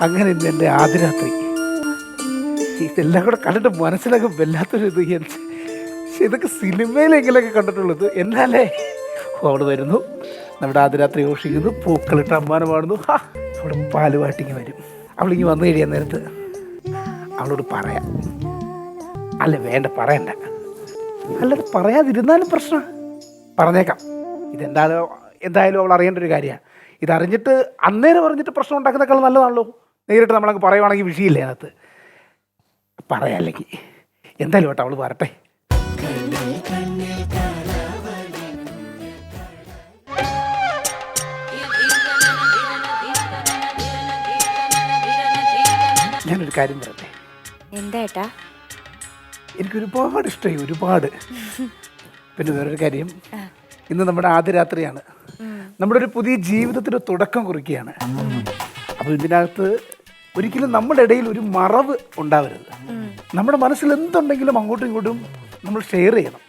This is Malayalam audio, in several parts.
അങ്ങനെ ഇന്ന് എന്റെ ആദ്യ രാത്രി ഇതെല്ലാം കൂടെ കണ്ടിട്ട് മനസ്സിലൊക്കെ വല്ലാത്തൊരു ഇത് പക്ഷെ ഇതൊക്കെ സിനിമയിലെങ്കിലൊക്കെ കണ്ടിട്ടുള്ളത് എന്നാലേ? അവിടെ വരുന്നു. നമ്മുടെ ആദ്യ രാത്രി ഘോഷിക്കുന്നു. പൂക്കളിട്ട് അമ്മാനം പാടുന്നു. ഹാ അവിടെ പാൽ വാട്ടിങ്ങി വരും. അവളിങ്ങി വന്നു കഴിയാൻ നേരത്ത് അവളോട് പറയാം. അല്ല വേണ്ട പറയണ്ട. അല്ലാതെ പറയാതിരുന്നാലും പ്രശ്നം പറഞ്ഞേക്കാം. ഇതെന്തായാലും എന്തായാലും അവൾ അറിയേണ്ട ഒരു കാര്യമാണ്. ഇതറിഞ്ഞിട്ട് അന്നേരം പറഞ്ഞിട്ട് പ്രശ്നം ഉണ്ടാക്കുന്നേക്കാൾ നല്ലതാണല്ലോ. നേരിട്ട് നമ്മളങ്ങ് പറയുവാണെങ്കിൽ വിഷയമില്ല അതിനകത്ത്. പറയാല്ലെങ്കിൽ എന്തായാലും കേട്ടോ അവൾ വരട്ടെ. ഞാനൊരു കാര്യം പറയട്ടെ. എന്താ എനിക്ക് ഒരുപാട് ഇഷ്ടമായി ഒരുപാട്. പിന്നെ വേറൊരു കാര്യം. ഇന്ന് നമ്മുടെ ആദ്യ രാത്രിയാണ്. നമ്മുടെ ഒരു പുതിയ ജീവിതത്തിന് തുടക്കം കുറിക്കുകയാണ്. അപ്പോൾ ഇതിനകത്ത് ഒരിക്കലും നമ്മുടെ ഇടയിൽ ഒരു മറവ് ഉണ്ടാവരുത്. നമ്മുടെ മനസ്സിൽ എന്തുണ്ടെങ്കിലും അങ്ങോട്ടും ഇങ്ങോട്ടും നമ്മൾ ഷെയർ ചെയ്യണം.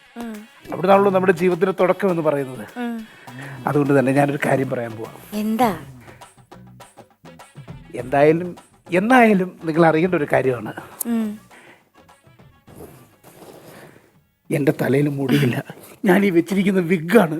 അവിടെ നിന്നാണല്ലോ നമ്മുടെ ജീവിതത്തിന്റെ തുടക്കം എന്ന് പറയുന്നത്. അതുകൊണ്ട് തന്നെ ഞാനൊരു കാര്യം പറയാൻ പോവാം എന്താ? എന്തായാലും എന്നായാലും നിങ്ങൾ അറിയേണ്ട ഒരു കാര്യമാണ്. എന്റെ എന്റെ തലയിൽ മുടിയില്ല. ഞാൻ ഈ വെച്ചിരിക്കുന്ന വിഗാണ്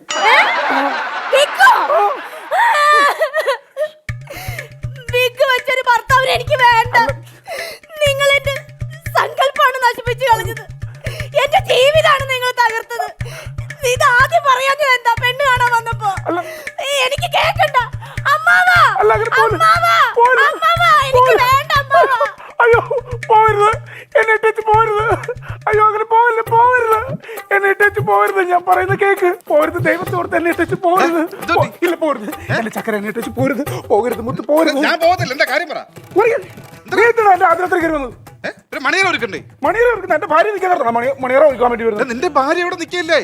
പറയുന്ന കേക്ക്. പോരുത് ദൈവത്തോട് തന്നെ ഇട്ടു പോരുത്. ഇല്ല പോരുത്. എന്റെ ചക്കര എന്നെ ഇട്ടു പോരുത്. പോകരുത് മുത്ത് പോരുത്. ഞാൻ പോകത്തില്ല എന്താ കാര്യം പറ. എന്തിനാ? എന്റെ ആദ്യത്തിൽ കയറി വന്നത്? ഒരു മണിയറ ഒരുക്കണ്ടേ? മണിയറ ഒരുക്കുന്ന എന്റെ ഭാര്യ നിൽക്കാൻ മണി മണിയറ ഒരുക്കാൻ വേണ്ടി വരുന്നത്. നിന്റെ ഭാര്യ ഇവിടെ നിൽക്കില്ലേ?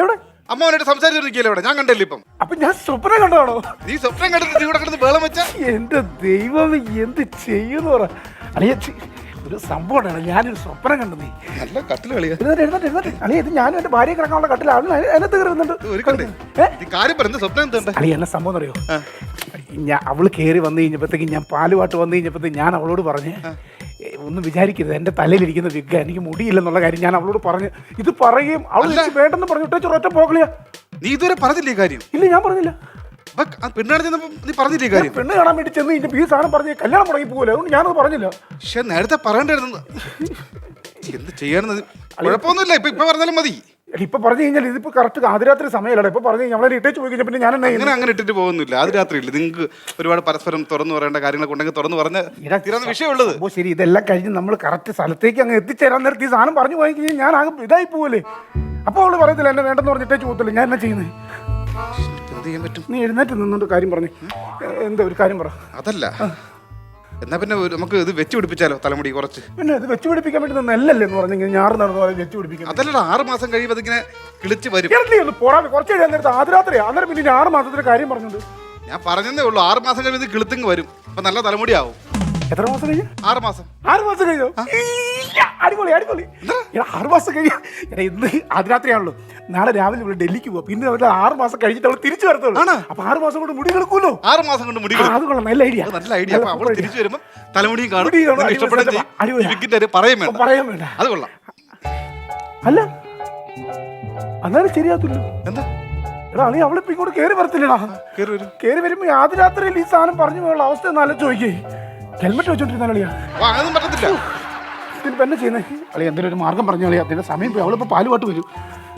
എവിടെ? അമ്മവനായിട്ട് സംസാരിച്ചു നിൽക്കില്ല ഇവിടെ? ഞാൻ കണ്ടല്ലേ ഇപ്പം? അപ്പൊ ഞാൻ സ്വപ്നം കണ്ടതാണോ? നീ സ്വപ്നം കണ്ടിട്ട് നീ ഇവിടെ കിടന്ന് വേളം വെച്ച? എന്റെ ദൈവം എന്ത് ചെയ്യുന്നു പറ. ഒരു സംഭവമാണ് ഞാനൊരു സ്വപ്നം കണ്ടു നീ. നല്ല കട്ടിൽ കളിയാ. എഴുന്നേറ്റ് എഴുന്നേറ്റ് എഴുന്നേറ്റ് അളിയ ഇത് ഞാനും എന്റെ ഭാര്യ കിടക്കാനുള്ള കട്ടിലാണ് അതിനകത്ത് കയറുന്നുണ്ട് ഏ? കാര്യം സ്വപ്നം അളിയ എന്നെ സംഭവം അറിയോ? ഞാൻ അവൾ കയറി വന്നു കഴിഞ്ഞപ്പോഴത്തേക്ക് ഞാൻ പാലുപാട്ട് വന്നു കഴിഞ്ഞപ്പോഴത്തേക്ക് ഞാൻ അവളോട് പറഞ്ഞ് ഒന്ന് വിചാരിക്കരുത്. എന്റെ തലയിലിരിക്കുന്ന വിഗ് എനിക്ക് മുടിയില്ലെന്നുള്ള കാര്യം ഞാൻ അവളോട് പറഞ്ഞ് ഇത് പറയുകയും അവൾ വേണ്ടെന്ന് പറഞ്ഞു ഒറ്റ പോകളിയാ നീ ഇതുവരെ പറഞ്ഞില്ലേ കാര്യം? ഇല്ല ഞാൻ പറഞ്ഞില്ല. പെണ്ണാണ് ചെന്നപ്പോ നീ പറഞ്ഞില്ലേ കാര്യം? പെണ്ണ് കാണാൻ വേണ്ടി ചെന്ന് കഴിഞ്ഞപ്പോൾ ഈ സാധനം പറഞ്ഞ് കല്യാണം മുടങ്ങി പോകില്ല അതുകൊണ്ട് ഞാനത് പറഞ്ഞില്ല. പക്ഷെ നേരത്തെ പറയണ്ടായിരുന്നു. എന്ത് ചെയ്യാനെന്ന് കുഴപ്പമൊന്നുമില്ല. ഇപ്പൊ ഇപ്പൊ പറഞ്ഞാലും മതി. ഇപ്പൊ പറഞ്ഞു കഴിഞ്ഞാൽ ഇതിപ്പോ കറക്റ്റ് ആദ്യരാത്രി സമയമല്ല ഇപ്പൊ പറഞ്ഞു കഴിഞ്ഞാൽ അവളെ ഇട്ടേച്ച് പോയി പിന്നെ ഞാൻ എന്നാ അങ്ങനെ അങ്ങനെ ഇട്ടിട്ട് പോകുന്നില്ല. ആദ്യരാത്രി ഇല്ല നിങ്ങൾക്ക് ഒരുപാട് പരസ്പരം തുറന്നു പറയേണ്ട കാര്യങ്ങളൊക്കെ ഉണ്ടെങ്കിൽ തുറന്നു പറഞ്ഞ തീരാന്ന വിഷയമുള്ളത്. ഓ ശരി ഇതെല്ലാം കഴിഞ്ഞ് നമ്മൾ കറക്റ്റ് സ്ഥലത്തേക്ക് അങ്ങ് എത്തിച്ചേരാൻ നേരത്തെ ഈ സാധനം പറഞ്ഞു പോയി കഴിഞ്ഞാൽ ഞാൻ ആകെ ഇതായി പോവല്ലേ? അപ്പോൾ അവൾ പറയത്തില്ല എന്നെ വേണ്ടെന്ന് പറഞ്ഞിട്ടേ പോകത്തില്ല ഞാൻ എന്നാ ചെയ്യുന്നത് എന്ത് ചെയ്യാൻ പറ്റും. നീ എഴുന്നേറ്റ് നിന്നോണ്ട് കാര്യം പറഞ്ഞു. എന്താ ഒരു കാര്യം പറ. അതല്ല. എന്നാ പിന്നെ ഒരു- നമുക്ക് ഇത് വെച്ച് പിടിപ്പിച്ചാലോ തലമുടി കുറച്ച്? പിന്നെ ഇത് വെച്ച് പിടിപ്പിക്കാൻ വേണ്ടി നല്ലല്ലേ എന്ന് പറഞ്ഞു ഞാറ് നടന്നു പറഞ്ഞ് വെച്ച് പിടിപ്പിക്കാൻ അതല്ലടാ ആറ് മാസം കഴിയുമ്പോൾ അതിങ്ങനെ കിളിച്ച് വരും. ഒന്ന് പോടാതെ കുറച്ച് കഴിയാൻ നേരത്തെ ആദ്യരാത്രിയാ അന്നേരം പിന്നെ ഞാൻ ആറ് മാസത്തിന്റെ കാര്യം പറഞ്ഞത് ഞാൻ പറഞ്ഞതേ ഉള്ളൂ ആറ് മാസം കഴിയുമ്പോൾ ഇത് കിളുത്തിങ് വരും. അപ്പൊ നല്ല തലമുടി ആവും എത്ര മാസം കഴിഞ്ഞു? ആറ് മാസം. ആറ് മാസം കഴിഞ്ഞു? അടിപൊളി അടിപൊളി. എടാ ആറ് മാസം കഴിഞ്ഞു. എടാ ഇന്ന് അതിരാത്രിയാണല്ലോ. നാളെ രാവിലെ ഇവിടെ ഡൽഹിക്ക് പോവാ. പിന്നെ അവരുടെ ആറ് മാസം കഴിഞ്ഞിട്ട് അവൾ തിരിച്ചു വരത്തുള്ളൂ? അപ്പൊ ആറ് മാസം കൊണ്ട് മുടി കിടക്കുമല്ലോ. ആറ് മാസം കൊണ്ട് മുടി അത് കൊള്ളാം നല്ല ഐഡിയ. നല്ല ഐഡിയ. അപ്പൊ അവൾ തിരിച്ചു വരുമ്പോൾ തലമുടിയും കാണും. മുടി കാണും, നിനക്ക് അടിപൊളി ചെയ്യും അടിപൊളി. ഈ വിക്കിന്റെ കാര്യം പറയും വേണ്ട. പറയാൻ വേണ്ട. അത് കൊള്ളാം. അല്ല. അന്നേരം ശരിയാത്തുള്ളൂ എന്താ? എടാ നീ അവളിപ്പോ ഇങ്ങോട്ട് കയറി വരത്തില്ലടാ. കയറി വരും. കയറി വരുമ്പോ യാതൊരു രാത്രിയിൽ ഈ സാധനം പറഞ്ഞു പോയുള്ള അവസ്ഥ ഒന്ന് ആലോചിച്ച് നോക്കിയേ. ഹെൽമെറ്റ് വെച്ചോണ്ടിരുന്ന അളിയാ അതൊന്നും പറ്റത്തില്ല. ഇതിന് പെന്നെ ചെയ്യുന്നത് അളി എന്തെങ്കിലും ഒരു മാർഗം പറഞ്ഞു കളിയാ? അതിന്റെ സമയം പോയി. അവളിപ്പോ പാൽ പാട്ട് വരും.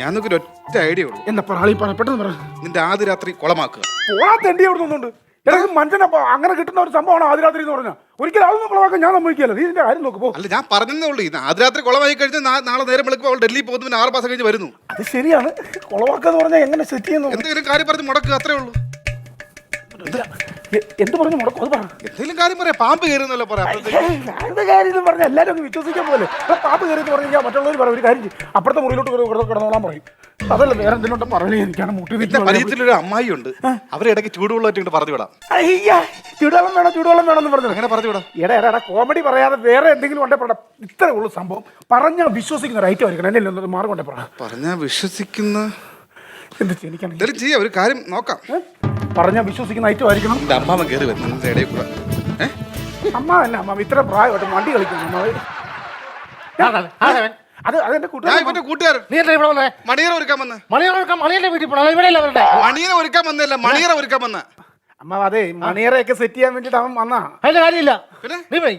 ഞാൻ നോക്കി ഒറ്റ ഐഡിയ ഉള്ളൂ. എന്താ പറ അളി പറ പെട്ടെന്ന് പറ. നിന്റെ ആദ്യ രാത്രി കുളമാക്കുക. പോടാ തെണ്ടി അവിടെ നിന്നുണ്ട്. എനിക്ക് ഇത് മനുഷ്യനപ്പോ അങ്ങനെ കിട്ടുന്ന ഒരു സംഭവമാണ് ആദ്യ രാത്രി എന്ന് പറഞ്ഞാൽ ഒരിക്കലും അതൊന്നും കുളമാക്കാൻ ഞാൻ സമ്മതിക്കില്ല നീ ഇതിന്റെ കാര്യം നോക്ക് പോ. അല്ല ഞാൻ പറഞ്ഞതേ ഉള്ളൂ. ഇത് ആദ്യ രാത്രി കുളമായി കഴിഞ്ഞാൽ നാളെ നേരം വിളിക്കുമ്പോൾ അവൾ ഡൽഹി പോകുന്നു പിന്നെ ആറ് മാസം കഴിഞ്ഞ് വരുന്നു. അത് ശരിയാണ്. കുളവാക്കാന്ന് പറഞ്ഞാൽ എങ്ങനെ സെറ്റ് ചെയ്യുന്നു? എന്തെങ്കിലും കാര്യം പറഞ്ഞ് മുടക്കുക അത്രേ ഉള്ളൂ. എന്ത് പറഞ്ഞു? മുടക്കും അത് പറ. എന്തെങ്കിലും കാര്യം പറയാം. പാമ്പ് കയറുന്നല്ലോ പറയാം. എന്ത് കാര്യം എന്ന് പറഞ്ഞാൽ എല്ലാവരും അങ്ങ് വിശ്വസിക്കാൻ പോലെ പാമ്പ് കയറി എന്ന് പറഞ്ഞു മറ്റുള്ളവർ പറയും ഒരു കാര്യം ചെയ്യ്. അപ്പുറത്തെ മുറിയിലോട്ട് കിടന്നോളാൻ പറയും. അതല്ല വേറെ എന്തിനോട്ട് പറയണേ എനിക്കാണ് മുട്ടി പരിചയത്തിലൊരു അമ്മായി ഉണ്ട്. അവരിടയ്ക്ക് ചൂടുവെള്ളമായിട്ട് പറഞ്ഞു വിടാം. അയ്യ ചൂടുവെള്ളം വേണം? ചൂടുവെള്ളം വേണം എന്ന് പറഞ്ഞു. അങ്ങനെ പറഞ്ഞു വിടാം. എടാ എടാ എടാ കോമഡി പറയാതെ വേറെ എന്തെങ്കിലും ഉണ്ടെ പറ. ഇത്രേ ഉള്ളൂ സംഭവം. പറഞ്ഞാൽ വിശ്വസിക്കുന്ന റൈറ്റ് ആയിരിക്കണം. എന്നെ മാർഗം ഉണ്ടെ പറ. പറഞ്ഞാ വിശ്വസിക്കുന്ന എന്ത് എന്തായാലും ചെയ്യാം ഒരു കാര്യം നോക്കാം. പറഞ്ഞാൽ വിശ്വസിക്കുന്ന ഐറ്റം ആയിരിക്കണം. എന്റെ അമ്മാവൻ കയറി വരുന്നു നിന്റെ ഇടയിൽ കൂടെ. ഏ? അമ്മ തന്നെ അമ്മ ഇത്ര പ്രായമായിട്ട് വണ്ടി കളിക്കുന്നു അമ്മാവ്? അത് അതെന്റെ ഞാൻ കൂട്ടുകാരൻ ഇവന്റെ കൂട്ടുകാരൻ. നീ എന്താ ഇവിടെ വന്നേ? മണിയറ ഒരുക്കാൻ വന്ന്. മണിയൊക്കെ മണിയന്റെ വീട്ടിൽ പോകണം ഇവിടെ അല്ല അവരുടെ? മണിയറ ഒരുക്കാൻ വന്നല്ല മണിയറ ഒരുക്കാൻ വന്ന. അമ്മ അതെ മണിയറയൊക്കെ സെറ്റ് ചെയ്യാൻ വേണ്ടിട്ട് അവൻ വന്നാ. അതിന്റെ കാര്യമില്ല. പിന്നെ? നീ പോയി.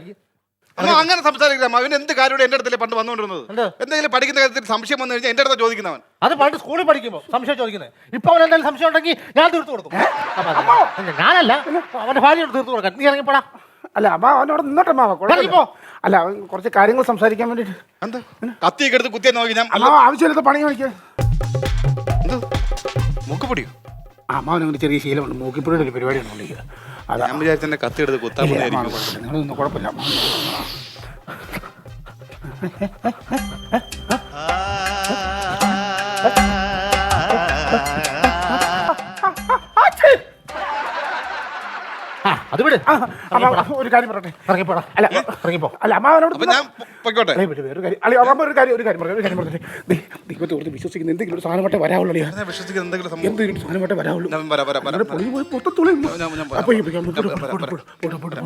അമ്മ അങ്ങനെ സംസാരിക്കില്ല അവൻ എന്ത് കാര്യം എന്റെ അടുത്തല്ലേ പണ്ട് വന്നുകൊണ്ടിരുന്നത്? എന്തെങ്കിലും പഠിക്കുന്ന കാര്യത്തിൽ സംശയം വന്നു കഴിഞ്ഞാൽ എന്റെ അടുത്ത് ചോദിക്കുന്നവൻ. അത് പണ്ട് സ്കൂളിൽ പഠിക്കുമ്പോൾ സംശയം ചോദിക്കുന്നത് ഇപ്പൊ അവൻ എന്തെങ്കിലും സംശയം ഉണ്ടെങ്കിൽ ഞാൻ തീർത്തു കൊടുക്കും. ഞാനല്ല. അവന്റെ ഭാര്യയോട് തീർത്തു കൊടുക്കാൻ. നീ ഇറങ്ങിപ്പോടാ അല്ല അമ്മ അവനോട് നിന്നോട്ടെ അമ്മ കുഴപ്പമില്ല. അല്ല അവൻ കുറച്ച് കാര്യങ്ങൾ സംസാരിക്കാൻ വേണ്ടിട്ട്. എന്താ? കത്തിയൊക്കെ എടുത്ത് കുത്തിയെ നോക്കി. ഞാൻ ആവശ്യമില്ലാത്ത പണി കാണിക്കുക എന്ത്? മൂക്കുപൊടിയോ? അമ്മാവൻ അങ്ങനെ ചെറിയ ശീലമുണ്ട്. മൂക്കിപ്പൊടിയുടെ ഒരു പരിപാടി ഉണ്ട് അതാ ഞാൻ വിചാരിച്ച കത്തി എടുത്ത് കുത്താൻ കുഴപ്പമില്ല. നിങ്ങളൊന്നും കുഴപ്പമില്ല. ആച്ചി! അത് വിട്. ഒരു കാര്യം പറയട്ടെ. ഇറങ്ങിപ്പോടാ. അല്ല ഇറങ്ങിപ്പോ. അല്ല അമ്മാവനോട് അപ്പൊ ഞാൻ പൊ- പൊയ്ക്കോട്ടെ. അല്ലേ, വിട്, ഒരു കാര്യം. അല്ല, അമ്മ ഒരു കാര്യം ഒരു കാര്യം പറഞ്ഞു ഒരു കാര്യം പറഞ്ഞിട്ട് ദൈവത്തെ ഓർത്ത് വിശ്വസിക്കുന്ന എന്തെങ്കിലും ഒരു സാധനമായിട്ട് വരാവുള്ളൂ അളിയാ. ഞാൻ വിശ്വസിക്കുന്ന എന്തെങ്കിലും സംഭവം എന്തെങ്കിലും സാധനമായിട്ട് വരാവുള്ളൂ. ഞാൻ വരാം വരാം വരാം. അങ്ങനെ പൊളി പോയി പൊത്തത്തുള്ളൂ ഞാൻ- ഞാൻ വരാം. അപ്പൊ ഈ. ഞാൻ പോട്ടെ, വരാം, പോട്ടെ, പോട്ടെ, പോട്ടെ, പോട്ടെ,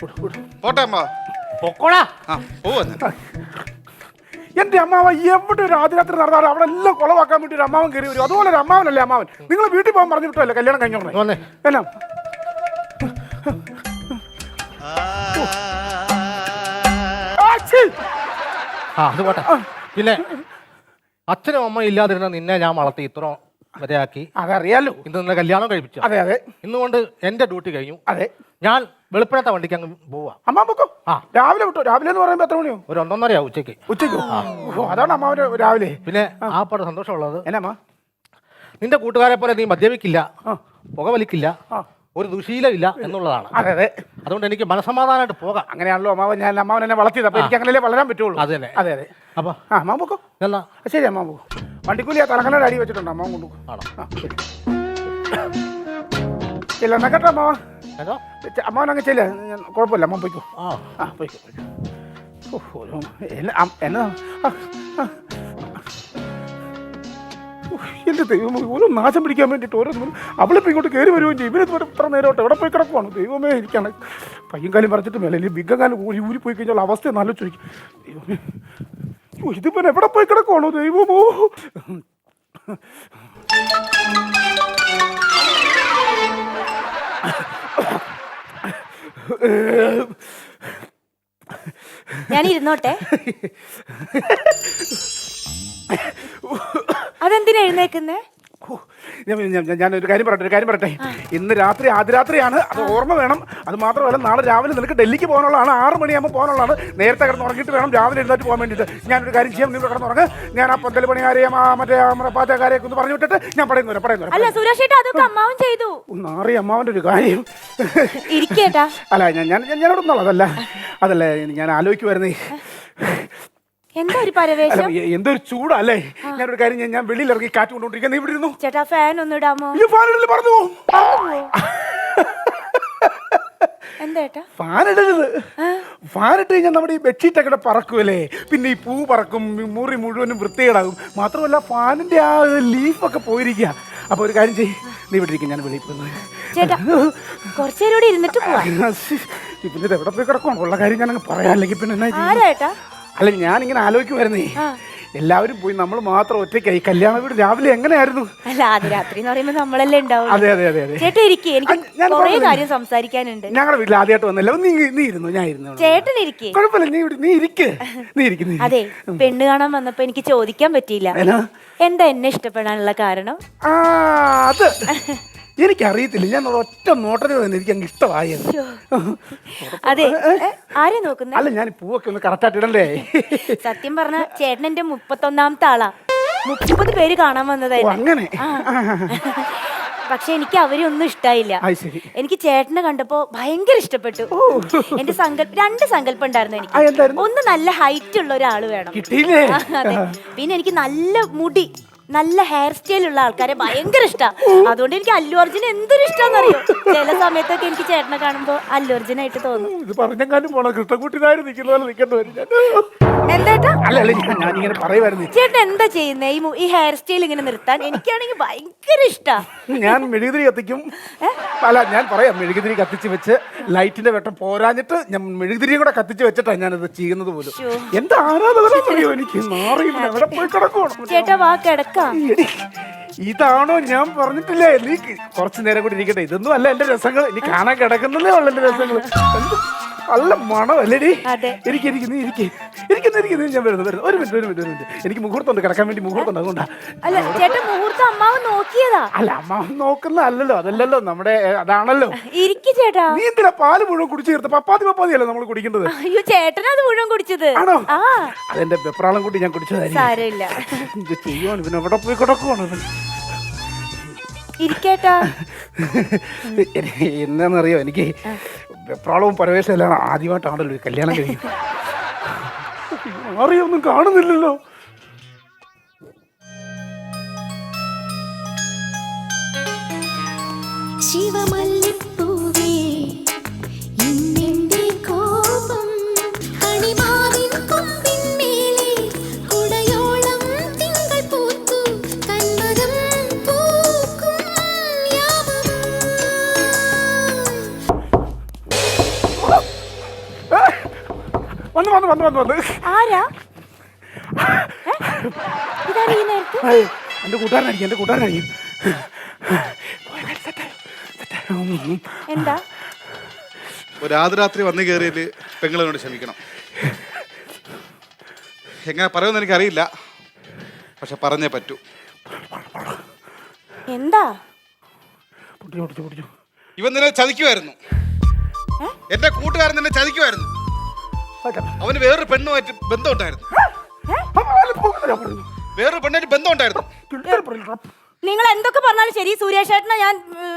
പോട്ടെ, പോട്ടെ. പോട്ടെ അമ്മ പൊക്കോടാ. ആ പോവാ ഞാൻ. എന്റെ അമ്മാവൻ എവിടെ ഒരു ആദ്യരാത്രി നടന്നാലും അവിടെ എല്ലാം കുളവാക്കാൻ വേണ്ടി ഒരു അമ്മാവൻ കയറി വരും. അതുപോലെ ഒരു അമ്മാവനല്ലേ അമ്മാവൻ? നിങ്ങൾ വീട്ടിൽ പോകാൻ പറഞ്ഞു വിട്ടല്ലേ കല്യാണം കഴിഞ്ഞോളെ വന്നേ. ആച്ചി! ആ അത് പോട്ടെ. പിന്നെ അച്ഛനും അമ്മ ഇല്ലാതിരുന്ന നിന്നെ ഞാൻ വളർത്തി ഇത്ര വരെയാക്കി അതറിയാലോ. ഇന്ന് നിന്നെ കല്യാണം കഴിപ്പിച്ചു. അതെ അതെ. ഇന്നുകൊണ്ട് എന്റെ ഡ്യൂട്ടി കഴിഞ്ഞു. അതെ. ഞാൻ വെളുപ്പിനത്തെ വണ്ടിക്ക് അങ്ങ് പോവാ. അമ്മ പൊക്കോ. ആ. രാവിലെ വിട്ടോ. രാവിലെ എന്ന് പറയുമ്പോ എത്ര മണിയോ ഒരു ഒന്നൊന്നരയാ ഉച്ചയ്ക്ക്. ഉച്ചയ്ക്ക്? അതാണ് അമ്മ രാവിലെ. പിന്നെ ആ. പാട് സന്തോഷമുള്ളത്. എന്നാ അമ്മ? നിന്റെ കൂട്ടുകാരെ പോലെ നീ മദ്യപിക്കില്ല. പുക പുകവലിക്കില്ല. ഒരു ദുശീലമില്ല എന്നുള്ളതാണ്. അതെ അതെ. അതുകൊണ്ട് എനിക്ക് മനസമാധാനമായിട്ട് പോകാം. അങ്ങനെയാണല്ലോ അമ്മാവൻ. ഞാൻ അമ്മാവൻ എന്നെ വളർത്തിയത്. അപ്പൊ എനിക്ക് അങ്ങനെയല്ലേ വളരാൻ പറ്റുള്ളൂ. അത് തന്നെ. അതെ അതെ. അപ്പൊ? ആ അമ്മാവൻ പൊക്കോ. എന്നാ? ശരി അമ്മാവൻ പൊക്കോ. വണ്ടിക്കൂലി ആ തലക്കണ്ണയുടെ അടി വെച്ചിട്ടുണ്ട് അമ്മാവൻ കൊണ്ടു ആണോ? ആ ശരി. ഇല്ല എന്നാ കേട്ടോ അമ്മാവൻ. ഏതോ അമ്മാവൻ അങ്ങ് ചെല്ല. കുഴപ്പമില്ല അമ്മ പോയിക്കോ. ആ. ആ പോയിക്കോ പോയിക്കോ. ഓ, എന്നെ അം- എന്നെ ആ, ആ. ഓ, എന്റെ ദൈവമേ ഓരോ നാശം പിടിക്കാൻ വേണ്ടിയിട്ട് ഓരോ അവളിപ്പോൾ ഇങ്ങോട്ട് കയറി വരുമോ ചെയ്യും. ഇവരെ ഇത്ര നേരോട്ട് എവിടെ പോയി കിടക്കുവാണ്? ദൈവമേ ഇരിക്കാണ്. പയ്യൻ കാലം പറിച്ചിട്ട് അല്ലെങ്കിൽ ബിഗ്ഗകാലം ഊരി ഊരി പോയി കഴിഞ്ഞാൽ അവസ്ഥ നല്ല ചോദിക്കും ദൈവമേ ഇതിപ്പോൾ എവിടെ പോയി കിടക്കുവാണോ? ദൈവമോ. ഞാൻ ഇരുന്നോട്ടെ അതെന്തിനാ എഴുന്നേക്കുന്നേ ഞാൻ ഞാനൊരു കാര്യം പറയട്ടെ ഒരു കാര്യം പറയട്ടെ. ഇന്ന് രാത്രി ആദ്യരാത്രിയാണ്. അത് ഓർമ്മ വേണം. അത് മാത്രമല്ല നാളെ രാവിലെ നിനക്ക് ഡൽഹിക്ക് പോകാനുള്ളതാണ്. ആറ് മണിയാകുമ്പോൾ പോകാനുള്ളതാണ്. നേരത്തെ കിടന്ന് ഉറങ്ങിയിട്ട് വേണം രാവിലെ എഴുന്നേറ്റ് പോകാൻ വേണ്ടിയിട്ട്. ഞാനൊരു കാര്യം ചെയ്യാം. നിങ്ങൾ കിടന്നുറങ്ങ് ഞാൻ ആ പന്തൽ പണിയാരെയും ആ മറ്റേ പാറ്റക്കാരെയൊക്കെ ഒന്ന് പറഞ്ഞു വിട്ടിട്ട് ഞാൻ പറയുന്നു പറയുന്നു അല്ല സുരേഷ് അതൊക്കെ അമ്മാവൻ ചെയ്തു. ആറി അമ്മാവന്റെ ഒരു കാര്യം. അല്ല ഞാൻ ഞാൻ ഞാനോടൊന്നുള്ളതല്ല അതല്ല ഞാൻ ആലോചിക്കുമായിരുന്നേ എന്താ ഒരു അല്ല എ- എന്തൊരു ചൂടല്ലേ? ഞാനൊരു കാര്യം ഞാൻ ഞാൻ വെളിയിൽ ഇറങ്ങി കാറ്റ് കൊണ്ടുകൊണ്ടിരിക്കാൻ നീ ഇവിടെ ഇരുന്നു. ചേട്ടാ ഫാൻ ഒന്ന് ഇടാമോ? ഈ ഫാനിടൽ പറഞ്ഞു പോകും എന്താ ഏട്ടാ ഫാനിടരുത് ഫാനിട്ട് കഴിഞ്ഞാൽ നമ്മുടെ ഈ ബെഡ്ഷീറ്റൊക്കെ കൂടെ പറക്കുമല്ലേ? പിന്നെ ഈ പൂ പറക്കും ഈ മുറി മുഴുവനും വൃത്തികേടാകും. മാത്രമല്ല ഫാനിന്റെ ആ ലീഫൊക്കെ പോയിരിക്കുക. അപ്പൊ ഒരു കാര്യം ചെയ്യ്. നീ ഇവിടെ ഇരിക്കും ഞാൻ വെളിയിൽ പോകുന്നത് ചേട്ടാ കൂടി ഇരുന്നിട്ട് പോവാ. പിന്നെ ഇത് എവിടെ പോയി കിടക്കണം ഉള്ള കാര്യം ഞാൻ പറയാം. അല്ലെങ്കിൽ പിന്നെ എന്നാ ചെയ്യും? ആരാ ഏട്ടാ അല്ല ഞാൻ ഇങ്ങനെ ആലോചിക്കുമായിരുന്നേ എല്ലാവരും പോയി നമ്മൾ മാത്രം ഒറ്റയ്ക്കായി. കല്യാണ വീട് രാവിലെ എങ്ങനെയായിരുന്നു? അല്ല രാത്രി എന്ന് പറയുമ്പോൾ നമ്മളല്ലേ ഉണ്ടാവും അതെ അതെ അതെ അതെ. ചേട്ടാ ഇരിക്കേ. എനിക്ക് കുറേ? കാര്യം സംസാരിക്കാനുണ്ട്. ഞങ്ങളുടെ വീട്ടിൽ ആദ്യമായിട്ട് വന്നല്ലോ? നീ നീ ഇരുന്നു? ഞാൻ ഇരുന്നു ചേട്ടൻ ഇരിക്കേ. കുഴപ്പമില്ല നീ ഇവിടെ- നീ ഇരിക്ക്. നീ ഇരിക്കുന്നു അതെ പെണ്ണ് കാണാൻ വന്നപ്പോ എനിക്ക് ചോദിക്കാൻ പറ്റിയില്ല. എന്നാ? എന്താ എന്നെ ഇഷ്ടപ്പെടാനുള്ള കാരണം? ആ അത്. എനിക്കറിയത്തില്ല. ഞാൻ ഒറ്റ നോട്ടത്തിൽ തന്നെ എനിക്ക് അങ്ങ് ഇഷ്ടമായത്. അതെ ഏ, ആരെ നോക്കുന്നേ അല്ല ഞാൻ ഈ പൂവൊക്കെ ഒന്ന് കറക്റ്റായിട്ട് ഇടണ്ടേ? സത്യം പറഞ്ഞ ചേട്ടൻ എന്റെ മുപ്പത്തൊന്നാമത്തെ ആളാ. മുപ്പത് പേര് കാണാൻ ഓ വന്നതായിരുന്നു അങ്ങനെ പക്ഷെ എനിക്ക് അവരെ ഒന്നും ഇഷ്ടായില്ല. അത് ശരി. എനിക്ക് ചേട്ടനെ കണ്ടപ്പോ ഭയങ്കര ഇഷ്ടപ്പെട്ടു. എന്റെ സങ്കല്പം രണ്ട് സങ്കല്പം ഉണ്ടായിരുന്നു ആ, എനിക്ക് എന്തായിരുന്നു? ഒന്ന് നല്ല ഹൈറ്റ് ഉള്ള ഒരാൾ വേണം. കിട്ടിയില്ലേ? ആ, അതെ. പിന്നെ എനിക്ക് നല്ല മുടി. നല്ല ഹെയർ സ്റ്റൈൽ ഉള്ള ആൾക്കാരെ ഭയങ്കര ഇഷ്ടാ. അതുകൊണ്ട് എനിക്ക് അല്ലു അർജുൻ എന്തൊരു ഇഷ്ടാന്നറിയോ? ചില സമയത്തൊക്കെ എനിക്ക് ചേട്ടനെ കാണുമ്പോൾ അല്ലു അർജുനായിട്ട് തോന്നും. ഇത് പറഞ്ഞെങ്ങാനും പോണ? നിൽക്കുന്ന പോലെ നിൽക്കേണ്ടി വരും. അല്ല അല്ല ഞാൻ ഞാനിങ്ങനെ പറയുമായിരുന്നു. ചേട്ടൻ എന്താ ചെയ്യുന്നേ? ഈ മു- ഈ ഹെയർ സ്റ്റൈൽ ഇങ്ങനെ നിർത്താൻ എനിക്കാണെങ്കിൽ ഭയങ്കര ഇഷ്ടാ. ഞാൻ മെഴുകുതിരി കത്തിക്കും. അല്ല ഞാൻ പറയാം. മെഴുകുതിരി കത്തിച്ച് വെച്ച് ലൈറ്റിന്റെ വെട്ടം പോരാഞ്ഞിട്ട് ഞാൻ മെഴുകുതിരിയും കൂടെ കത്തിച്ച് വെച്ചിട്ടാണ് ഞാനത് ചെയ്യുന്നത് പോലും. ശ്ശോ. എന്താ ആരാധനയോ എനിക്ക്? എവിടെ പോയി കിടക്കുവാണ്. ചേട്ടാ വാ കിടക്കാം. ഇതാണോ ഞാൻ പറഞ്ഞിട്ടില്ലേ? നീ കുറച്ചു നേരം കൂടി ഇരിക്കട്ടെ. ഇതൊന്നും അല്ല എന്റെ രസങ്ങൾ ഇനി കാണാൻ കിടക്കുന്നതേ ഉള്ള എന്റെ രസങ്ങൾ നല്ല മണമല്ലേടി അതെ. എനിക്ക് എനിക്ക് നീ എനിക്ക് ഇരിക്കുന്നു ഇരിക്കുന്നു ഞാൻ വരുന്നു വരുന്നു. ഒരു മിനിറ്റ് ഒരു മിനിറ്റ് ഒരു മിനിറ്റ്. എനിക്ക് മുഹൂർത്തമുണ്ട് കിടക്കാൻ വേണ്ടി മുഹൂർത്തമുണ്ട് അതുകൊണ്ടാ. അല്ല ചേട്ടൻ മുഹൂർത്തം അമ്മാവ് നോക്കിയതാ. അല്ല അമ്മ നോക്കുന്ന അല്ലല്ലോ അതല്ലല്ലോ നമ്മുടെ അതാണല്ലോ. ഇരിക്കു ചേട്ടാ. നീ എന്തിനാ പാൽ മുഴുവൻ കുടിച്ചു തീർത്ത്? പപ്പാതി പപ്പാതി അല്ലേ നമ്മൾ കുടിക്കേണ്ടത്? അയ്യോ അത് മുഴുവൻ കുടിച്ചത്. ആണോ? അതെന്റെ വെപ്രാളം കൂട്ടി ഞാൻ കുടിച്ചതായിരുന്നു സാരമില്ല. ഇത് ചെയ്യുവാണ്? പിന്നെ എവിടെ പോയി കിടക്കുവാണ് ഇരിക്കേട്ടാ എന്താണെന്നറിയോ എനിക്ക് വെപ്രാളവും പരവേശമല്ലാണ് ആദ്യമായിട്ടാണല്ലോ ഈ കല്യാണം കഴിയും അറിയൊന്നും കാണുന്നില്ലല്ലോ. ശിവമല്ലിപ്പൂവേ വന്ന് വന്ന് വന്ന്. ആരാ? ഏ? ഇതാരാ ഈ നേരത്ത്? എന്റെ കൂട്ടുകാരനായിരിക്കും എന്റെ കൂട്ടുകാരനായിരിക്കും. എന്താ? ഒരു ആദ്യരാത്രി വന്നു കയറിയതിൽ പെങ്ങളോട് ക്ഷമിക്കണം. എങ്ങനെ പറയുമെന്ന് എനിക്കറിയില്ല. പക്ഷെ പറഞ്ഞേ പറ്റൂ. എന്താ? ഇവൻ നിന്നെ ചതിക്കുമായിരുന്നു എന്റെ കൂട്ടുകാരൻ നിന്നെ ചതിക്കുമായിരുന്നു അവന് വേറൊരു പെണ്ണുമായിട്ട് ബന്ധമുണ്ടായിരുന്നു. വേറൊരു പെണ്ണായിട്ട് ബന്ധമുണ്ടായിരുന്നു. നിങ്ങൾ എന്തൊക്കെ പറഞ്ഞാലും ശരി സുരേഷ് ഏട്ടനെ ഞാൻ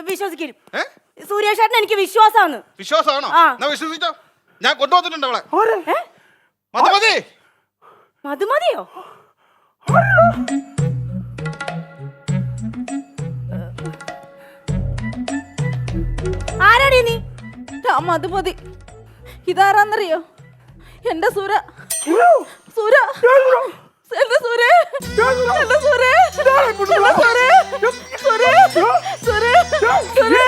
വിശ്വസിക്കും സൂര്യേഷ് സുരേഷ് ചേട്ടൻ എനിക്ക് വിശ്വാസമാണ്. വിശ്വാസമാണോ? ഞാൻ വിശ്വസിച്ചോ. ഞാൻ കൊണ്ടുവന്നിട്ടുണ്ട് അവളെ. ഏ? മതി മതി മധുമതിയോ? ആരാടി നീ? മധുമതി. ഇതാരാന്നറിയോ? എന്റെ സുര. സുര. എന്റെ സുരേ. എന്റെ സുരേ. എന്റെ സുരേ. സുരേ. സുരേ. സുരേ.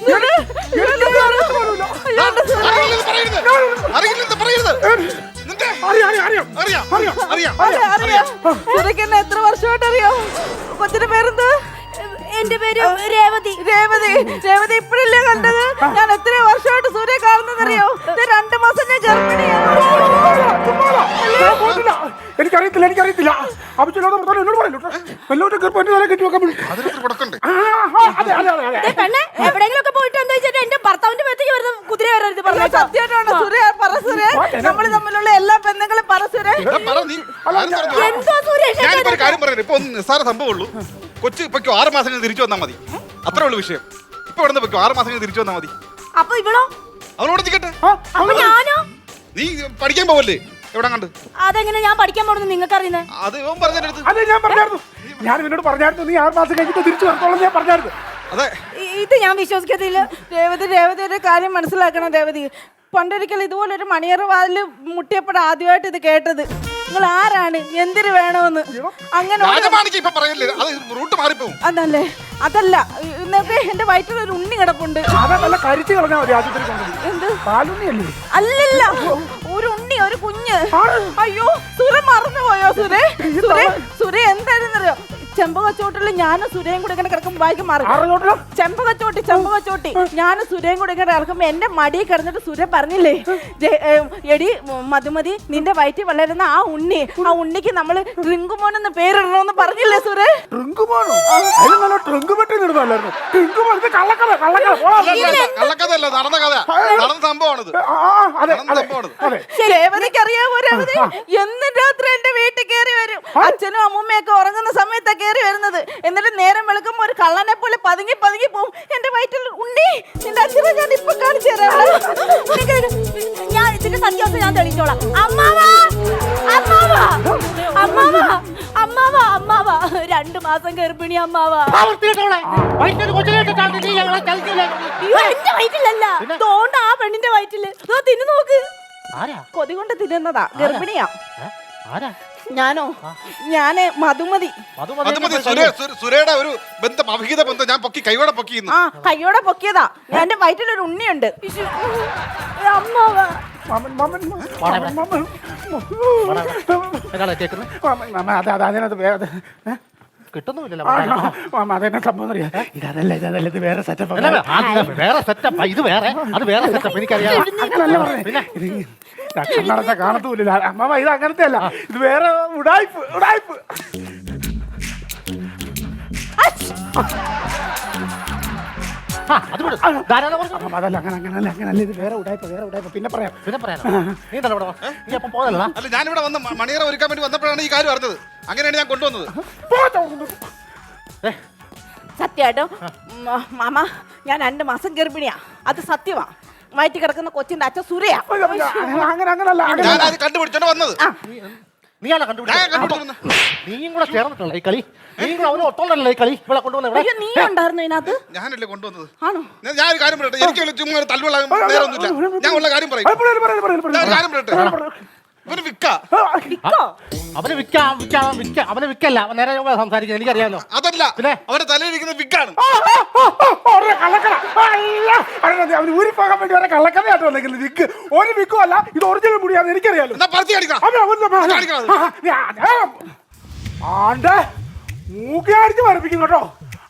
സുരേ. എന്റെ സുരേ. അയ്യോ, എന്റെ സുരേ. അറിയില്ലെന്ന് പറയരുത്. അറിയില്ലെന്ന് പറയരുത്. നിന്റെ അറിയാം അറിയാം അറിയാം. അറിയാം അറിയാം സുരയ്ക്ക് എന്നെ എത്ര വർഷമായിട്ട് അറിയാം? കൊച്ചിന്റെ പേരെന്ത്? എന്റെ പേര് രേവതി. രേവതി. രേവതി ഇപ്പഴല്ലേ കണ്ടത്? ഞാൻ എത്ര വർഷമായിട്ട് സൂര്യ കാണുന്നത് അറിയോ രണ്ടു മാസം ഞാൻ ജർമ്മനിയാണ്. എനിക്കറിയത്തില്ല എനിക്കറിയത്തില്ല. അഭിച്ചോട് എന്നോട് പറയല്ലോ വല്ലോട്ട് ഗർഭം തല കെട്ടി വെക്കാൻ വിളിച്ചു അതിനകത്ത് കൊടുക്കണ്ടേ? ആ, ആ, അതെ അതെ അതെ അതെ. ദേ പെണ്ണെ എവിടെയെങ്കിലും ഒക്കെ പോയിട്ട് എന്താ വെച്ചിട്ട് എന്റെ ഭർത്താവിന്റെ പേരത്തേക്ക് വരുന്ന കുതിര വരരുത് അയ്യോ, പറഞ്ഞു സത്യമായിട്ടാണ്? സൂര്യ പറ സൂര്യ നമ്മൾ തമ്മിലുള്ള എല്ലാ ബന്ധങ്ങളും പറ നീ ആരും പറഞ്ഞു എന്തോ സുരേഷ് ഞാനിപ്പോ ഒരു കാര്യം പറയുന്നത് ഇപ്പൊ ഒന്ന് നിസ്സാര സംഭവമുള്ളൂ. കൊച്ചു ഇപ്പൊ ആറ് മാസം കഴിഞ്ഞ് തിരിച്ചു വന്നാ മതി. അത്രേ ഉള്ളൂ വിഷയം. ഇപ്പൊ ഇവിടെ നിന്ന് ആറ് മാസം കഴിഞ്ഞ് തിരിച്ചു വന്നാ മതി. അപ്പൊ ഇവളോ? അവളോട് നിൽക്കട്ടെ അപ്പൊ ഞാനോ? നീ പഠിക്കാൻ പോവല്ലേ? എവിടെ കണ്ട്? അതെങ്ങനെ ഞാൻ പഠിക്കാൻ പോണെന്ന് നിങ്ങൾക്ക് അറിയുന്നത് അത് ഇവൻ പറഞ്ഞതിന്റെ അടുത്ത്. അതെ ഞാൻ പറഞ്ഞായിരുന്നു. ഞാൻ ഇവനോട് പറഞ്ഞായിരുന്നു നീ ആറ് മാസം കഴിഞ്ഞിട്ട് തിരിച്ചു വരത്തോളം ഞാൻ പറഞ്ഞായിരുന്നു. അതെ. ഇത് ഞാൻ വിശ്വസിക്കത്തില്ല. രേവതി രേവതിയുടെ കാര്യം മനസ്സിലാക്കണം രേവതി പണ്ടൊരിക്കൽ ഇതുപോലെ ഒരു മണിയറ വാതിൽ മുട്ടിയപ്പോഴാണ് ആദ്യമായിട്ട് ഇത് കേട്ടത്. നിങ്ങൾ ആരാണ് എന്തിന് വേണമെന്ന് അങ്ങനെ റൂട്ട് മാറിപ്പോവും. അതല്ലേ? അതല്ല. ഇന്നത്തെ എന്റെ വയറ്റിൽ ഒരു ഉണ്ണി കിടപ്പുണ്ട്. അല്ലല്ല. ഒരു ഉണ്ണി ഒരു കുഞ്ഞ്. അയ്യോ സുര മറന്നുപോയോ സുരേ? സുരേ സുരേ ചെമ്പകച്ചോട്ടിൽ ഞാനും സുരയും കൂടെ ഇങ്ങനെ കിടക്കുമ്പോൾ വായിക്കും മാറി. ചെമ്പകച്ചോട്ടി ചെമ്പകച്ചോട്ടി. ഞാനും സുരയും കൂടെ ഇങ്ങനെ ഇറക്കുമ്പോ എന്റെ മടി കിടന്നിട്ട് സുര പറഞ്ഞില്ലേ എടി മധുമതി നിന്റെ വയറ്റിൽ വളരുന്ന ആ ഉണ്ണി ആ ഉണ്ണിക്ക് നമ്മൾ ട്രിങ്കുമോൻ എന്ന് പേരിടണമെന്ന് പറഞ്ഞില്ലേ സുര. കള്ളക്കഥയല്ല നടന്ന കഥ. നടന്ന സംഭവമാണിത്. രേവതിക്ക് അറിയാമോ രേവതി എന്നും രാത്രി എന്റെ വീട്ടിൽ കയറി വരും. അച്ഛനും അമ്മൂമ്മയൊക്കെ ഉറങ്ങുന്ന സമയത്താ കയറി വരുന്നത്. എന്നിട്ട് നേരം വെളുക്കുമ്പോ ഒരു കള്ളനെ പോലെ പതുങ്ങി പതുങ്ങി പോവും. എന്റെ വയറ്റിൽ ഉണ്ണി. നിന്റെ അച്ഛനെ ഞാൻ ഇപ്പൊ കാണിച്ചു തരാം. ഞാൻ ഇതിന്റെ സത്യം ഞാൻ തെളിയിച്ചോളാം. അമ്മാവാ. അമ്മാവാ. അമ്മാവാ. അമ്മാവാ. അമ്മാവാ. രണ്ട് മാസം ഗർഭിണി അമ്മാവാ. ആ എന്റെ വയറ്റിലല്ല. തോണ്ട പെണ്ണിന്റെ വയറ്റിൽ. തിന്നു നോക്ക്. കൊതി കൊണ്ട് തിന്നുന്നതാ. ഗർഭിണിയാ. ഞാനോ? ഞാൻ മധുമതി. അത് സുരേ ഒരു ബന്ധം അവിഹിത ബന്ധം ഞാൻ പൊക്കി കൈയോടെ പൊക്കി ഇന്ന് ആ കയ്യോടെ പൊക്കിയതാ. ഞാൻ എന്റെ വയറ്റിലൊരു ഉണ്ണിയുണ്ട്. അതെ അതെ മാമൻ മാമൻ വാടാ മാമൻ. ഒരാളെ കേൾക്കുന്നത് മാമൻ. മാമ അത് അത് അതിനകത്ത് വേറെ അത്? കിട്ടുന്നുമില്ലല്ലോ അതെന്നെ സംഭവം അറിയാം. ഇതല്ല ഇതല്ല ഇത് വേറെ സെറ്റപ്പ് അല്ല, വേറെ സെറ്റപ്പ് ഇത് വേറെ അത് വേറെ സെറ്റപ്പ് എനിക്കറിയാം. നടന്ന കാണത്തൂല്ല അമ്മ ഇത് അങ്ങനത്തെ അല്ല. ഇത് വേറെ ഉടായ്പ് ഉടായ്പ്. അത് വിട്. ധാരാളം പറഞ്ഞു. അമ്മ അതല്ല അങ്ങനെ അങ്ങനല്ല അങ്ങനല്ല ഇത് വേറെ ഉടായ്പ വേറെ ഉടായ്പ. പിന്നെ പറയാം. പിന്നെ പറയാനോ നീ തന്നെ ഇവിടെ വാ. നീ അപ്പം അല്ല ഞാനിവിടെ വന്ന് മ- മണിയറ ഒരുക്കാൻ വേണ്ടി വന്നപ്പോഴാണ് ഈ കാര്യം അറിഞ്ഞത്. അങ്ങനെയാണ് ഞാൻ കൊണ്ടുവന്നത്. സത്യമായിട്ടും മ- മാമ ഞാൻ രണ്ട് മാസം ഗർഭിണിയാ. അത് സത്യമാ. വയറ്റി കിടക്കുന്ന കൊച്ചിന്റെ അച്ഛൻ സുരയാ. അങ്ങനെ അങ്ങനല്ല അങ്ങനെ ഞാൻ അത് കണ്ടുപിടിച്ചോണ്ട് വന്നത്. ഞാൻ കണ്ടുപിടിച്ചത്? കണ്ടുപിടിച്ചത് നീയും കൂടെ ചേർന്നിട്ടുള്ള ഈ കളി. നീയും കൂടെ അവന് ഒത്തോണ്ടല്ലേ ഈ കളി? ഇവിടെ കൊണ്ടുവന്ന ഇവിടെ. അയ്യോ നീ ഉണ്ടായിരുന്നു ഇതിനകത്ത്? ഞാനല്ലേ കൊണ്ടുവന്നത്? ആണോ? ഞാൻ- ഒരു കാര്യം പറയട്ടെ. എനിക്ക് ചുമ്മാ ഒരു തല്ലുള്ള നേരമൊന്നുമില്ല. ഞാൻ ഉള്ള കാര്യം പറയും. കാര്യം പറയട്ടെ. ഇവന് വിക്ക ഇക്കോ അവനെ വിൽക്കാം വിൽക്കാം വിൽക്കാം അവനെ വിൽക്കല്ല അവൻ നേരെ സംസാരിക്കുന്നത് എനിക്കറിയാമല്ലോ അതല്ല പിന്നെ? അവന്റെ തലയിലിരിക്കുന്ന വിക്കാണ് ഒരെ കള്ളക്കട. അയ്യ. അതിനകത്ത് അവന് ഊരിപ്പോകാൻ വേണ്ടി വരെ കള്ളക്കഥയായിട്ട് വന്നേക്കുന്നത് വിക്ക് ഒരു വിക്കും അല്ല ഇത് ഒറിജിനൽ മുടിയാന്ന് എനിക്കറിയാലോ എന്നാ പറത്തി കാണിക്കണം അവൻ അവന്റെ മകനാ. കാണിക്കണം. ആ, ഞാൻ- ആ, ആണ്ടെ മൂക്കി അടിച്ച് മരപ്പിക്കും കേട്ടോ.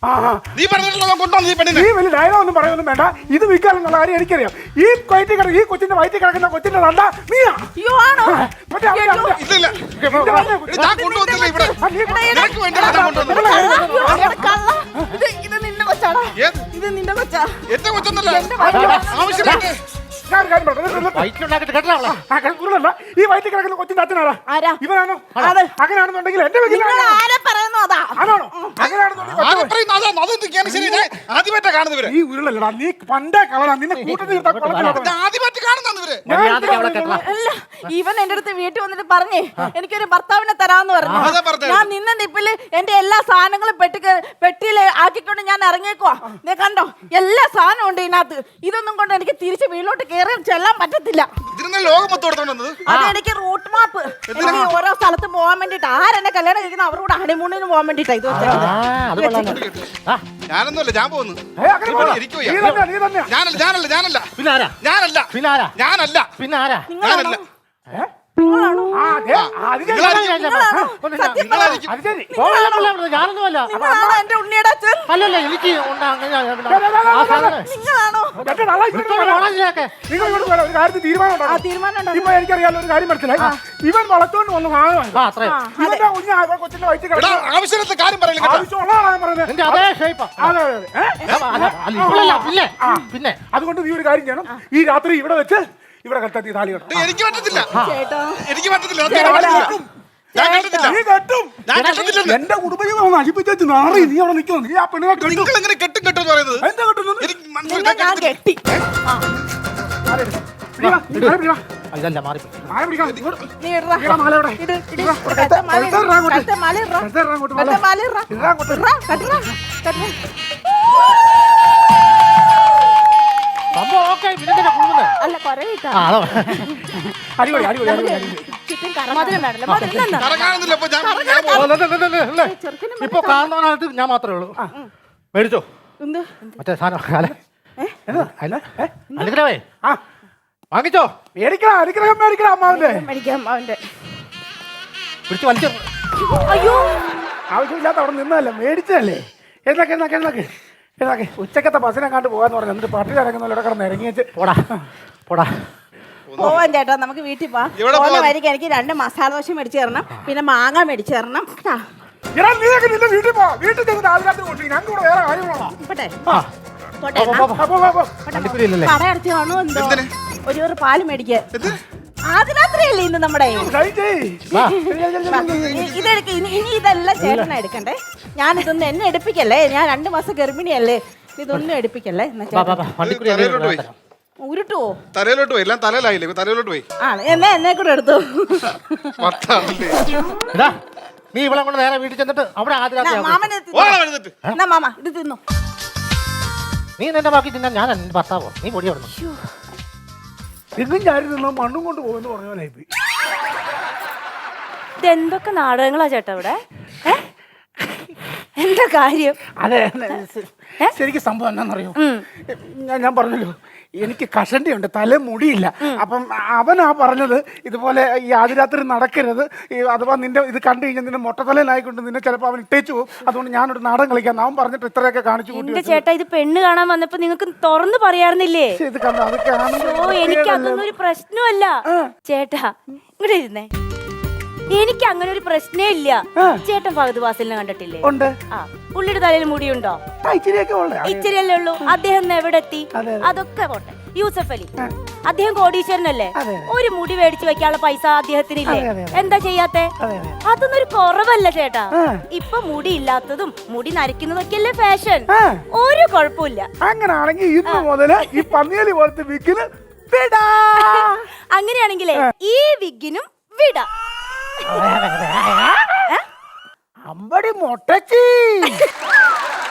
നീ പറഞ്ഞിട്ടുള്ള കൊണ്ടോ നീ പെണ്ണിനെ. നീ വലിയ ഡയലോഗ് ഒന്നും പറയൊന്നും വേണ്ട. ഇത് വിൽക്കാനെന്നുള്ള കാര്യം എനിക്കറിയാം. ഈ വയറ്റിൽ കിടക്കുന്ന ഈ കൊച്ചിന്റെ വയറ്റിൽ കിടക്കുന്ന കൊച്ചിന്റെ തണ്ട നീയാ. അയ്യോ ആണോ? മറ്റേ അവന്റെ- അവന്റെ- ഞാൻ കൊണ്ടുവന്നില്ല ഇവിടെ? നിനക്ക് വേണ്ടിയാണ് ഞാൻ കൊണ്ടുവന്നത്. അയ്യോ, അവിടെ കള്ള. ഇത് ഇത് നിന്റെ കൊച്ചാടാ. ഏത്? ഇത് നിന്റെ കൊച്ചാ. എന്റെ കൊച്ചൊന്നല്ല. വയറ്റിൽ ആവശ്യമില്ല. ഞാൻ ഒരു കാര്യം പറയട്ടെ. ആ. ഈ വയറ്റിൽ കിടക്കുന്ന കൊച്ചിന്റെ അച്ഛനാരാ ആരാ? ഇവനാണോ? അതെ. അങ്ങനെയാണെന്നുണ്ടെങ്കിൽ എന്റെ വീട്ടിൽ നിങ്ങൾ ആരെ? പറയുന്നു അതാ? ആണോ അങ്ങനെയാണെന്നുണ്ടെങ്കിൽ ആരെ പറയുന്നു? അതാ അതെന്തൊക്കെയാണ് ശരി ഞാൻ ആദ്യമായിട്ടാ കാണുന്നത് ഇവരെ. ഈ ഉരുളല്ലടാ നീ പണ്ടേ നിന്നെ കൂട്ടത്തിൽ നിർത്താൻ കൊള്ളത്തില്ലാത്തവനാ. ഞാൻ ആദ്യമായിട്ട് കാണുന്നതാണ് ഇവരെ. ഞാൻ മര്യാദയ്ക്ക് അവിടെ എന്തിനാ അല്ല ഇവൻ എന്റെ അടുത്ത് വീട്ടിൽ വന്നിട്ട് പറഞ്ഞേ എനിക്കൊരു ഭർത്താവിനെ തരാന്ന് പറഞ്ഞു. അതാ പറഞ്ഞത്. ഞാൻ നിന്ന നിപ്പിൽ എന്റെ എല്ലാ സാധനങ്ങളും പെട്ടി പെട്ടിയിൽ ആക്കിക്കൊണ്ട് ഞാൻ ഇറങ്ങിയേക്കുവാ. കണ്ടോ? എല്ലാ സാധനവും ഉണ്ട് ഇതിനകത്ത്. ഇതൊന്നും കൊണ്ട് എനിക്ക് തിരിച്ച് വീട്ടിലോട്ട് കയറി ചെല്ലാൻ പറ്റത്തില്ല. ഇതിരുന്ന ലോകം മൊത്തം എടുത്തോണ്ട് വന്നത്? അത് എനിക്ക് റൂട്ട് മാപ്പ് എനിക്ക് ഓരോ സ്ഥലത്ത് പോകാൻ വേണ്ടിട്ട്. ആരെന്നെ കല്യാണം കഴിക്കുന്ന? അവരോട് ഹണിമൂണിന് പോകാൻ വേണ്ടിട്ടാ ഇത് ഞാനൊന്നുമല്ല ഞാൻ പോകുന്നു. ഞാനല്ല ഞാനല്ല ഞാനല്ല. ആരാ? ഞാനല്ല. പിന്നെ ആരാ? ഞാനല്ല. പിന്നെ ആരാ? ഞാനല്ല. നിങ്ങളാണോ? ഞാനൊന്നുമല്ല എന്റെ ഉണ്ണിയുടെ അച്ഛൻ അല്ലല്ല എനിക്ക് ഉണ്ട് അങ്ങനെ ആ സാധനം നിങ്ങളാണോ ഇങ്ങോട്ട് വിളിച്ചോണ്ട് ഇതിനൊക്കെ. നിങ്ങൾ ഇങ്ങോട്ട് വരാം. ഒരു കാര്യത്തിൽ തീരുമാനം ആ ഉണ്ടാക്കണം. തീരുമാനം ഉണ്ടോ? ഇപ്പൊ എനിക്കറിയാലോ ഒരു കാര്യം മനസ്സിലായി ഇവൻ വളർത്തോണ്ട് വന്ന് സാധനമാണ് ആ അത്രയും ഇവന്റെ കുഞ്ഞ് ആ കൊച്ചിന്റെ വയറ്റിൽ എടാ ആവശ്യമില്ലാത്ത കാര്യം പറയില്ല കേട്ടോ ആവശ്യമുള്ളതാണ് ഞാൻ പറയുന്നത് എന്റെ അതേ ഷേപ്പാ അതെ അതെ അതെ. ഏ? അല്ല അല്ല, ഇപ്പോഴല്ല പിന്നെ പിന്നെ അതുകൊണ്ട് നീ ഒരു കാര്യം ചെയ്യണം ഈ രാത്രി ഇവിടെ വെച്ച് ഇവിടെ കെട്ടി താലി കെട്ടണം ഇത് എനിക്ക് പറ്റത്തില്ല ചേട്ടാ എനിക്ക് പറ്റത്തില്ല ഞാൻ കെട്ടത്തില്ല നീ കെട്ടും ഞാൻ കെട്ടത്തില്ലെന്ന് എന്റെ കുടുംബജീവിതം ഒന്ന് അഴിപ്പിച്ച് വെച്ച് നാറി നീ അവിടെ നിൽക്കുന്നു നീ ആ പെണ്ണിനെ കണ്ടു നിങ്ങൾ എങ്ങനെ കെട്ടും കെട്ടും എന്ന് പറയുന്നത് എന്താ കെട്ടുന്നത് എനിക്ക് നിന്നെ മനസ്സിലാക്കാൻ ഞാൻ കെട്ടി ആരെ എടുക്കാം? പിടിക്കാ, നീ മാല. ആ, ഇതല്ല മാറി മാല പിടിക്കാ. ഇങ്ങോട്ട്. നീ ഇടറാ. ഇങ്ങടാ മാല ഇവിടെ. ഇട്, ഇട്. ഇടാ, കഴുത്തെ മാല ഇട്. കഴുത്തെ ഇടാ അങ്ങോട്ട്. കഴുത്തെ മാല ഇടറാ. കഴുത്തെ ഇടാ അങ്ങോട്ട് മാല. കഴുത്തെ മാല ഇടറാ. ഇടാ അങ്ങോട്ട്. ഇടറാ, കെട്ടറാ, കെട്ടറാ. സംഭവം ഓക്കെ പിന്നെ അല്ല കൊരവിട്ടാ ആ അതോ. അടിപൊളി അടിപൊളി അടിപൊളി അടിപൊളി. ചുറ്റും കറ മധുരം വേണല്ലോ മധുരം തന്നെ കറങ്ങാനൊന്നുമില്ല. അപ്പൊ ഞാൻ ഞാൻ ഓ. ചെറുക്കന് ഇപ്പൊ കാണുന്നവനകത്ത് ഞാൻ മാത്രമേ ഉള്ളൂ. മേടിച്ചോ? എന്ത്? മറ്റേ സാധനം അല്ല? അല്ല ആ. വാങ്ങിച്ചോ? മേടിക്കണം അനുഗ്രഹം മേടിക്കണം അമ്മാവിന്റെ മേടിക്കാം അവന്റെ പിടിച്ച് വലിച്ചോ അയ്യോ. ആവശ്യമില്ലാത്ത അവിടെ നിന്നല്ലേ മേടിച്ചല്ലേ എന്നൊക്കെ എന്നൊക്കെ എന്നൊക്കെ എന്നൊക്കെ ഉച്ചക്കത്തെ ബസ്സിനെ കണ്ട് പോകാന്ന് പറഞ്ഞു എന്നിട്ട് പട്ടി ഇറങ്ങുന്നവരുടെ കിടന്ന് ഇറങ്ങി വെച്ച് പോടാ പോടാ. പോവാൻ ചേട്ടാ നമുക്ക് വീട്ടിൽ പോവാം. എവിടെ പോകുന്ന എനിക്ക് രണ്ട് മസാല ദോശ മേടിച്ചു തരണം പിന്നെ മാങ്ങ മേടിച്ചു തരണം. കേട്ടാ ഇടാ നീയൊക്കെ നിന്റെ വീട്ടിൽ പോ വീട്ടിൽ ചെന്ന് രാവിലെ കൊണ്ടു ഞങ്ങൾക്ക് ഇവിടെ വേറെ കാര്യങ്ങളാണോ പോട്ടെ. ആ. പോട്ടെ പോ, പോ, പോ. പോ, പോ, പോ. കട അടച്ചു കാണോ എന്തോ? എന്തിന്? ഒരു ഒരു പാൽ മേടിക്കാൻ? ആദ്യരാത്രിയല്ലേ ഇന്ന് നമ്മുടെ? ഇതെടുക്ക ഇനി ഇനി ഇതെല്ലാം ചേട്ടനാ എടുക്കണ്ടേ? ഞാൻ ഇതൊന്നും എന്നെ എടുപ്പിക്കല്ലേ? ഞാൻ രണ്ട് മാസം ഗർഭിണിയല്ലേ? ഇതൊന്നും എടുപ്പിക്കല്ലേ എന്നാ ചേട്ടൻ തലയിലോട്ട് പോയി. ഉരുട്ടുവോ? തലയിലോട്ട് പോയി. എല്ലാം തലയിലായില്ലേ? ഇപ്പൊ തലയിലോട്ട് പോയി. ആണ് എന്നെ എന്നെ കൂടെ എടുത്തു? നീ ഇവളെ കൊണ്ട് നേരെ വീട്ടിൽ ചെന്നിട്ട് അവിടെ ആദ്യരാത്രി ആഘോഷിക്ക്. മാമന് ഇത് ഓളെ തിന്നോ. എഴുന്നിട്ട് എന്നാ മാമ ഇത് തിന്നു? നീ നിന്റെ ബാക്കി തിന്നാൻ ഞാൻ എന്റെ ഭർത്താവോ? നീ പൊടി അവിടുന്ന്. തെങ്ങും ചാരി നിന്നോ മണ്ണും കൊണ്ട് പോകുമെന്ന് പറഞ്ഞ പോലെ. ഇതെന്തൊക്കെ നാടകങ്ങളാ ചേട്ടാ ഇവിടെ? എന്താ കാര്യം? അതെ ശരിക്കും സംഭവം എന്നാന്നറിയോ ഞാൻ ഞാൻ പറഞ്ഞല്ലോ എനിക്ക് കഷണ്ടി ഉണ്ട് തല മുടിയില്ല. അപ്പം അവനാ പറഞ്ഞത് ഇതുപോലെ ഈ ആദിരാത്രി നടക്കരുത് അഥവാ നിന്റെ ഇത് കണ്ടു കഴിഞ്ഞാൽ നിന്റെ മൊട്ടത്തലയിലായിക്കൊണ്ട് നിന്നെ ചിലപ്പോൾ അവൻ ഇട്ടേച്ചു പോകും. അതുകൊണ്ട് ഞാനൊരു നാടൻ കളിക്കാൻ അവൻ പറഞ്ഞിട്ട് ഇത്രയൊക്കെ കാണിച്ചു കൂട്ടി ചേട്ടാ ഇത് പെണ്ണ് കാണാൻ വന്നപ്പോ നിങ്ങൾക്ക് തുറന്നു പറയാറുന്നില്ലേ? ഇത് കണ്ടോ അത് കാണുമ്പോൾ ഓ എനിക്ക് അതൊന്നും ഒരു പ്രശ്നമല്ല ചേട്ടാ ഇങ്ങോട്ട് ഇരുന്നേ. എനിക്ക് അങ്ങനെ ഒരു പ്രശ്നേ ഇല്ല. ചേട്ടൻ ഫഹദ് വാസലിനെ കണ്ടിട്ടില്ലേ? ഉണ്ട്. ആ. പുള്ളിയുടെ തലയിൽ മുടിയുണ്ടോ? ഇച്ചിരിയല്ലേ ഉള്ളൂ. അദ്ദേഹം എവിടെ എത്തി? അതൊക്കെ പോട്ടെ. യൂസഫ് അലി. അദ്ദേഹം കോടീശ്വരനല്ലേ? ഒരു മുടി മേടിച്ചു വെക്കാനുള്ള പൈസ അദ്ദേഹത്തിനില്ലേ. എന്താ ചെയ്യാത്തെ? അതെ, അതെ. അതൊന്നും ഒരു കുറവല്ല ചേട്ടാ. ഇപ്പൊ മുടി ഇല്ലാത്തതും മുടി നരയ്ക്കുന്നതൊക്കെയല്ലേ ഫാഷൻ? ഒരു കുഴപ്പമില്ല. അങ്ങനെയാണെങ്കിൽ ഇന്ന് മുതൽ ഈ പന്നിയലി പോലത്തെ വിഗിന് അങ്ങനെയാണെങ്കിലേ ഈ വിഗിനും വിടാം. അമ്പടി മൊട്ടച്ചി.